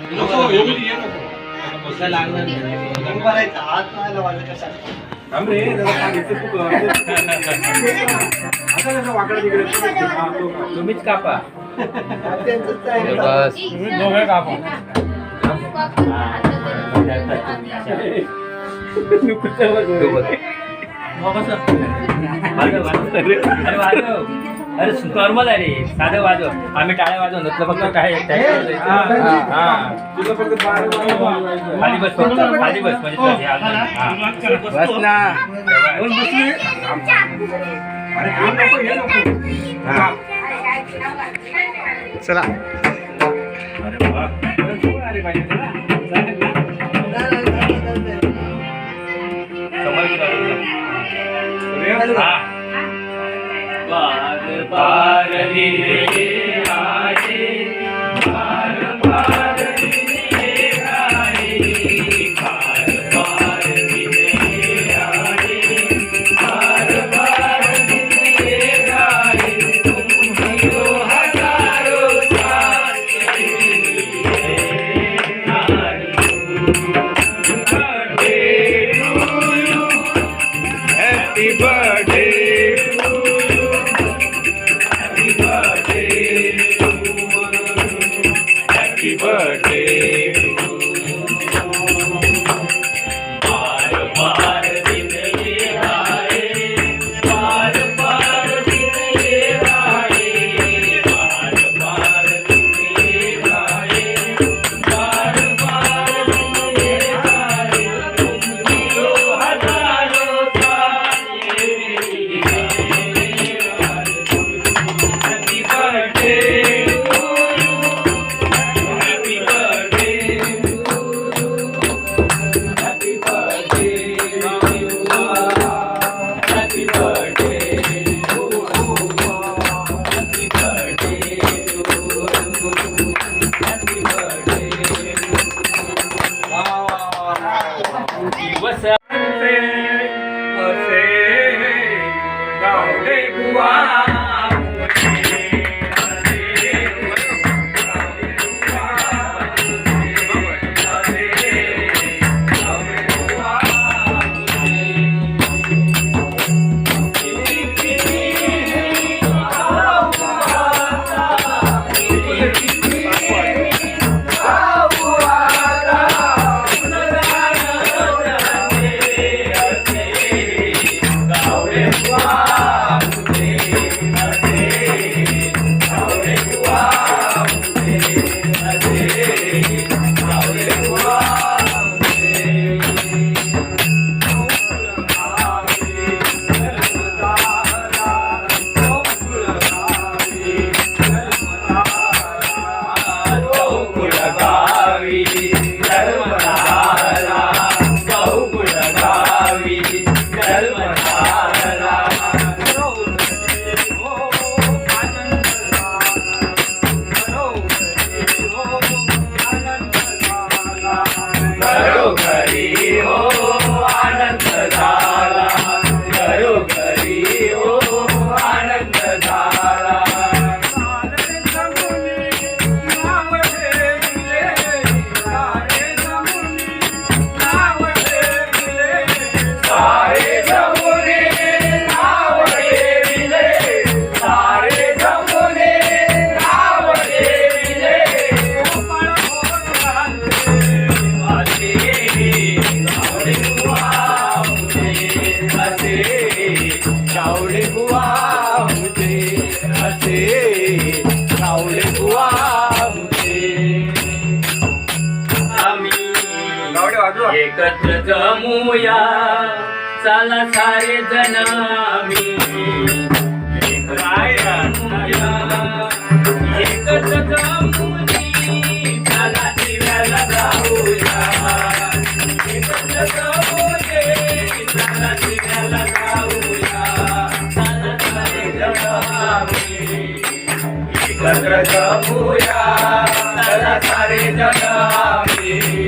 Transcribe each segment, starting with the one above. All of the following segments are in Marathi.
नको एवढी ये नको काय लागणार नाही. उभा राहायचा हात नाही लावायचा कसा थांब रे जरा सांगितलं तू कर. असं कसं वाकडं तिकडे हा, तो का? तुम्हीच कापा. त्यांचंच आहे. बस. दोघे कापा. तू बघ. अरे वाजव. अरे नॉर्मल आहे रे. साधं वाजव. आम्ही टाळ्या वाजव नसलं फक्त काय हा, हा, हा. खाली बस फक्त. खाली बस. म्हणजे. बस ना हे. हे. हा. चला. अरे एकत्र जमूया. चला सारे जण आम्ही. एकत्र जमूया एकत्र जमूनी. चला दिव्याला जाऊया. एकत्र जमूये चला दिव्याला जाऊया. चला सारे जण आम्ही. एकत्र जमूया. चला सारे जण आम्ही.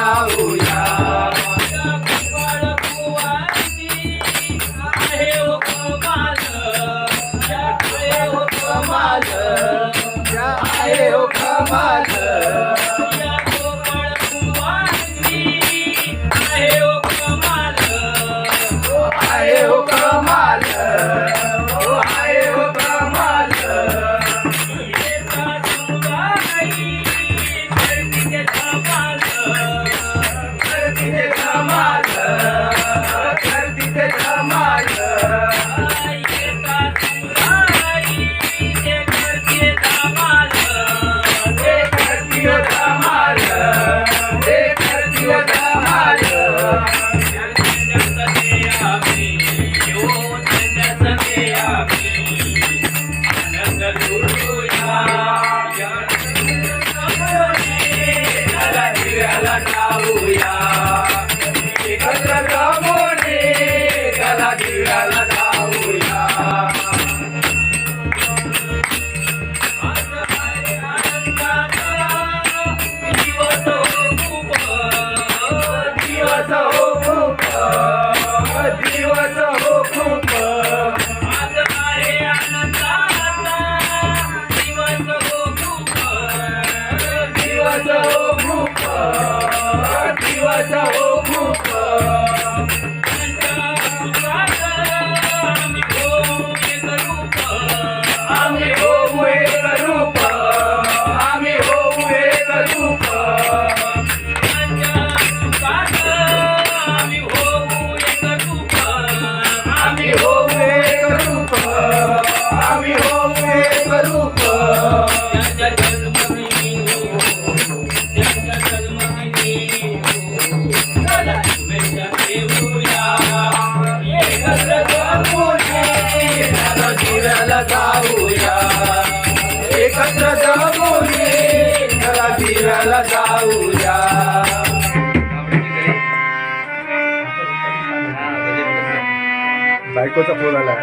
Hallelujah. oh. Thank you. एकत्र जमूने चला फिरायला जाऊया बायकोचा फोन आला.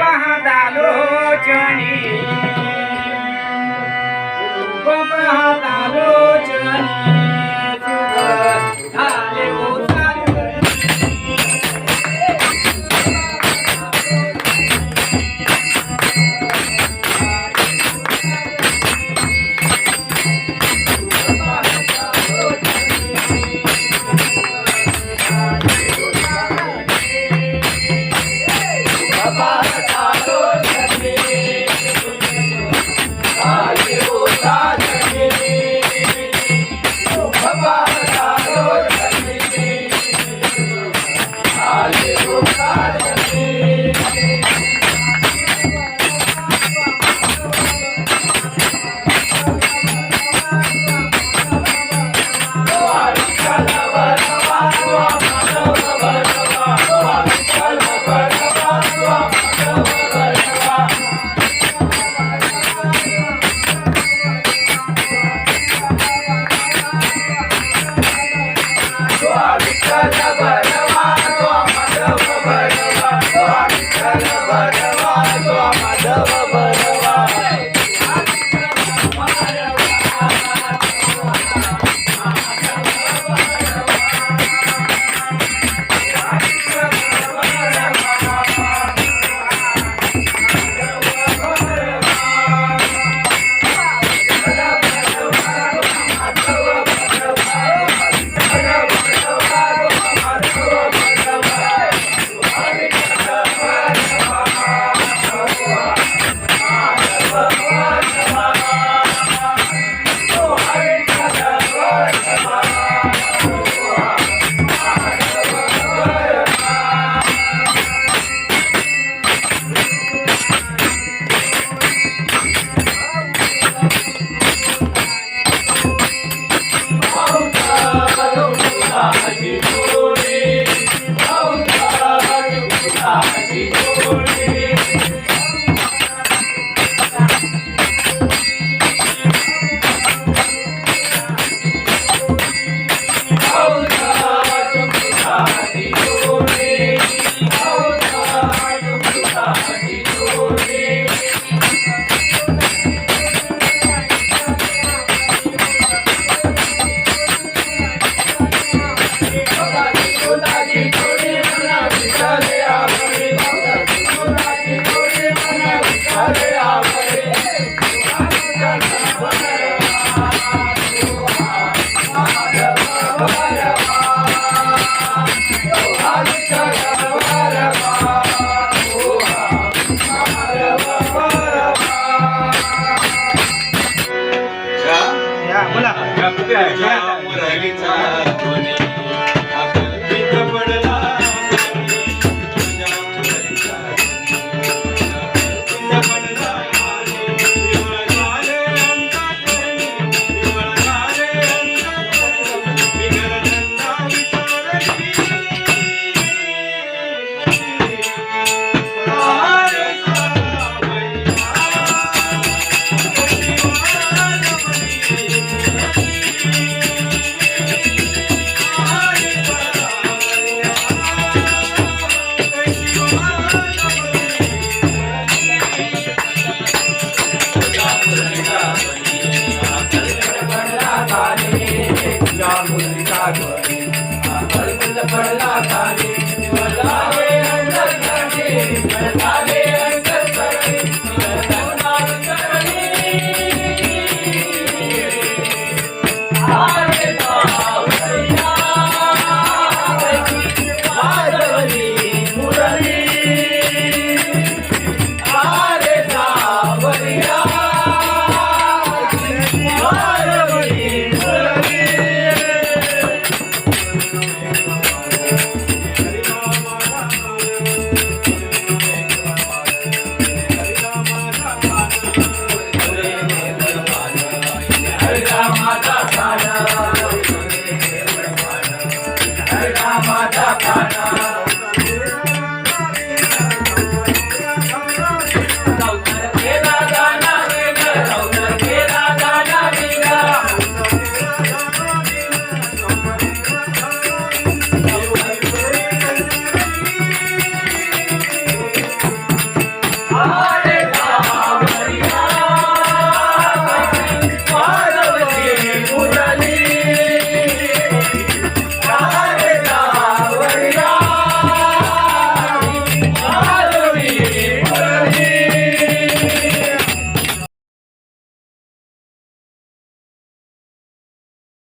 पाहता लोचणी